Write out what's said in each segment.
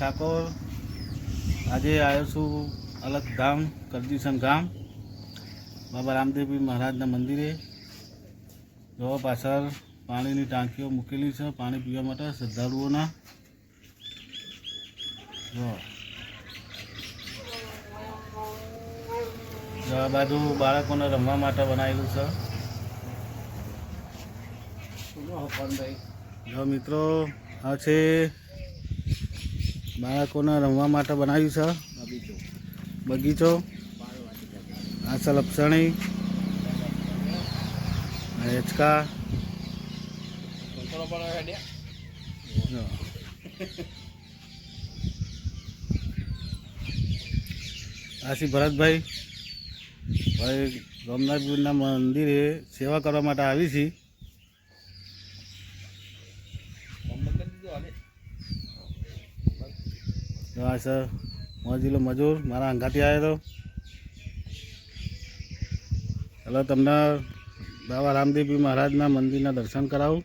ઠાકોર. આજે આવ્યો છું અલગ ધામ કરદીસન ગામ. બાબા રામદેવજી મહારાજના મંદિરે. જો પાછળ પાણીની ટાંકીઓ મૂકેલી છે. પાણી પીવા માટે શ્રદ્ધાળુઓના. જો. બાજુ બાળકોને રમવા માટે બનાવેલું છે. મિત્રો, આ છે બાળકોને રમવા માટે બનાવ્યું છે. બગીચો. આસલ અપસણી. હેચકા આશી ભરતભાઈ. ભાઈ રામનાથપુરના મંદિરે સેવા કરવા માટે આવી છે. આ સર મોજીલો મજૂર, મારા અંગાથી આવ્યો હતો ચાલો તમને બાબા રામદેવજી મહારાજના મંદિરના દર્શન કરાવું.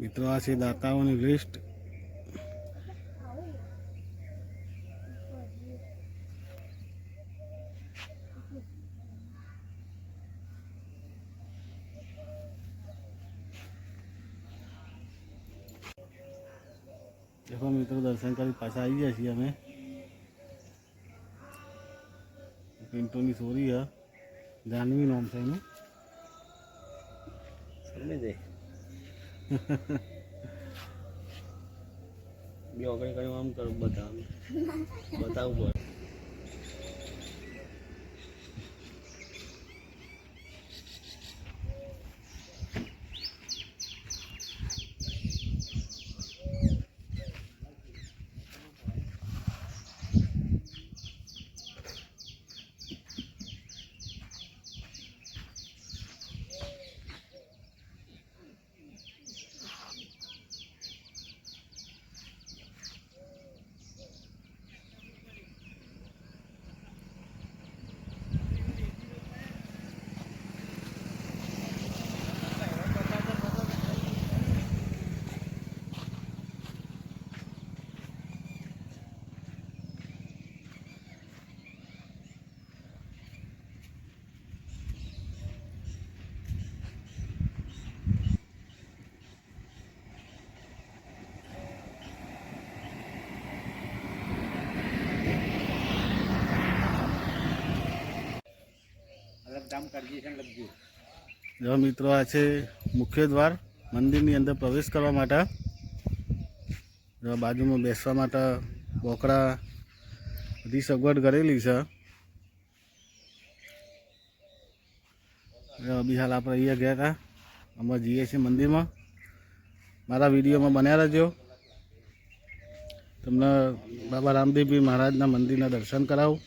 મિત્રો, આ છે દાતાઓની લિસ્ટ દેખો મિત્રો, દર્શન કરી પાછા આવી ગયા છીએ અમે. પિન્ટોની સોરી, હા. જાનવી નામ છે એનું. બે કઈ કઈ આમ કરું બતાવ. બતાવવું પડે જો મિત્રો, આ છે મુખ્ય દ્વાર. મંદિરની અંદર પ્રવેશ કરવા માટે. બાજુમાં બેસવા માટે બોકડા બધી સગવડ કરેલી છે. અભી હાલ આપણે અહીંયા ગયા હતા. અમે જઈએ છીએ મંદિરમાં. મારા વિડીયોમાં બન્યા રહેજો. તમને બાબા રામદેવજી મહારાજના મંદિરના દર્શન કરાવું.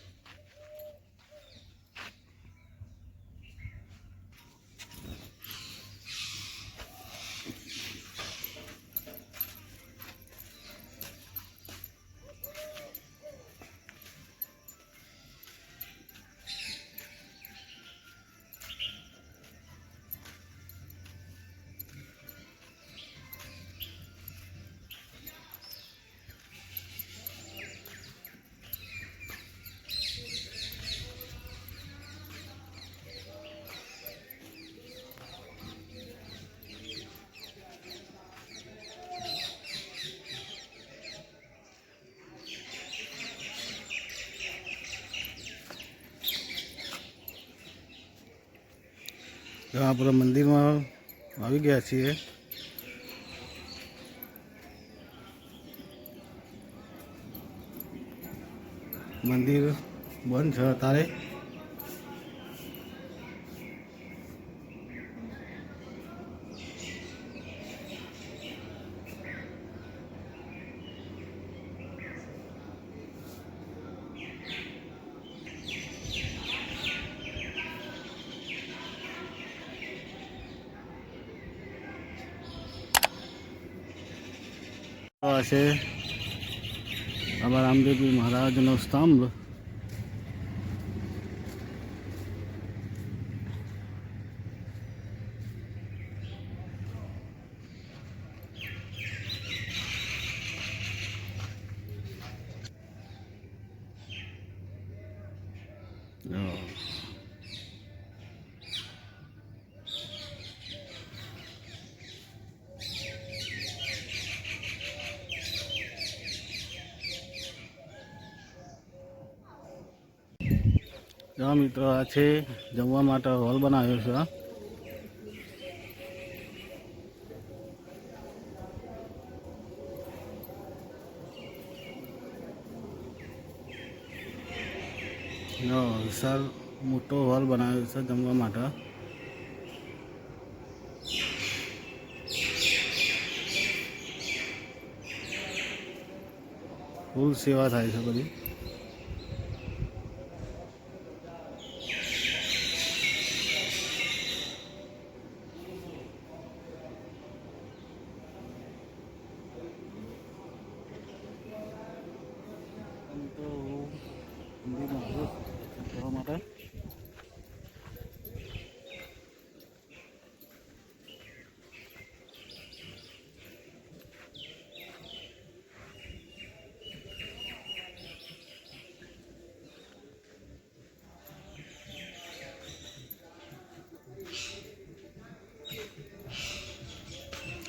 તો આપણે મંદિરમાં આવી ગયા છીએ. મંદિર બંધ છે અત્યારે. આ છે બાબા રામદેવજી મહારાજનો જો મિત્રો, આ છે જમવા માટે હોલ બનાવ્યો છે જો મોટો હોલ બનાવ્યો છે જમવા માટે. ફૂલ સેવા થાય છે બધી.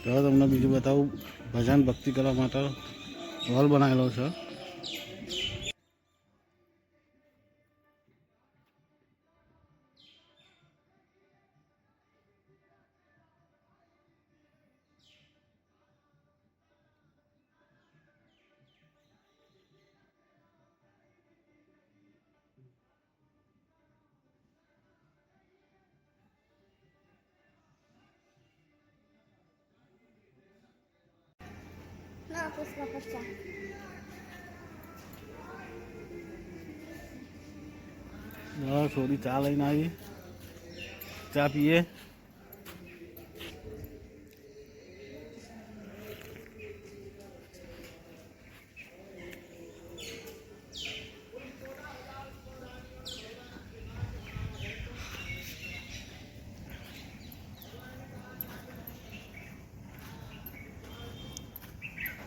તો તમને બીજું બતાવું. ભજન ભક્તિ કરવા માટે હોલ બનાવેલો છે. Pasar. હા છોડી ચા લઈને આવી ચા પીએ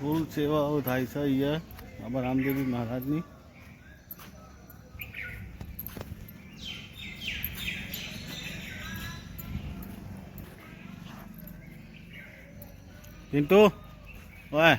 ફૂલ સેવાઓ થાય છે અહીંયા બાબા રામદેવજી મહારાજની. પિન્ટુ ઓય.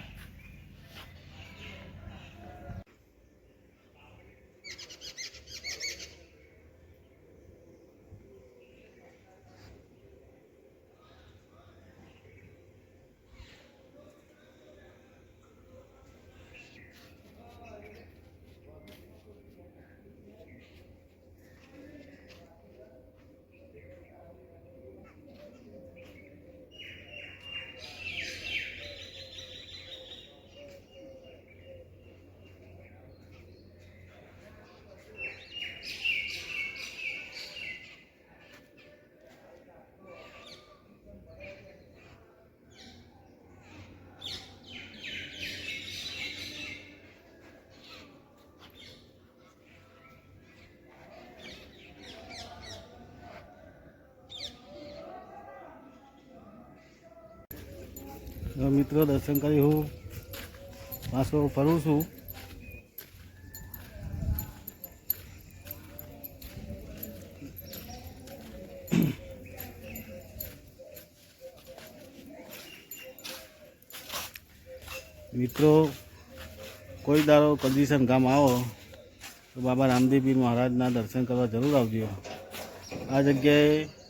મિત્રો, દર્શન કરી હું પાછો ફરું છું. મિત્રો, કોઈ દારો કન્ડિશન ગામ આવો, તો બાબા રામદેવપીર મહારાજના દર્શન કરવા જરૂર આવજો. આ જગ્યાએ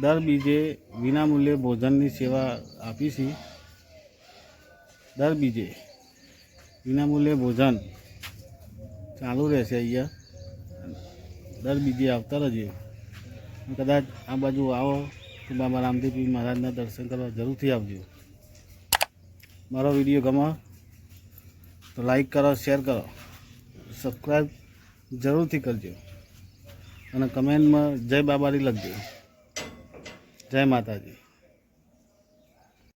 દર બીજે વિનામૂલ્યે ભોજનની સેવા આપી છે. દર બીજે વિનામૂલ્યે ભોજન ચાલુ રહેશે અહીંયા. દર બીજે આવતા રહેજો. કદાચ આ બાજુ આવો તો બાબા રામદેવપીર મહારાજના દર્શન કરવા જરૂરથી આવજો. મારો વીડિયો ગમે તો લાઈક કરો, શેર કરો. સબસ્ક્રાઈબ જરૂરથી કરજો. અને કમેન્ટમાં જય બાબારી લખજો. જય માતાજી.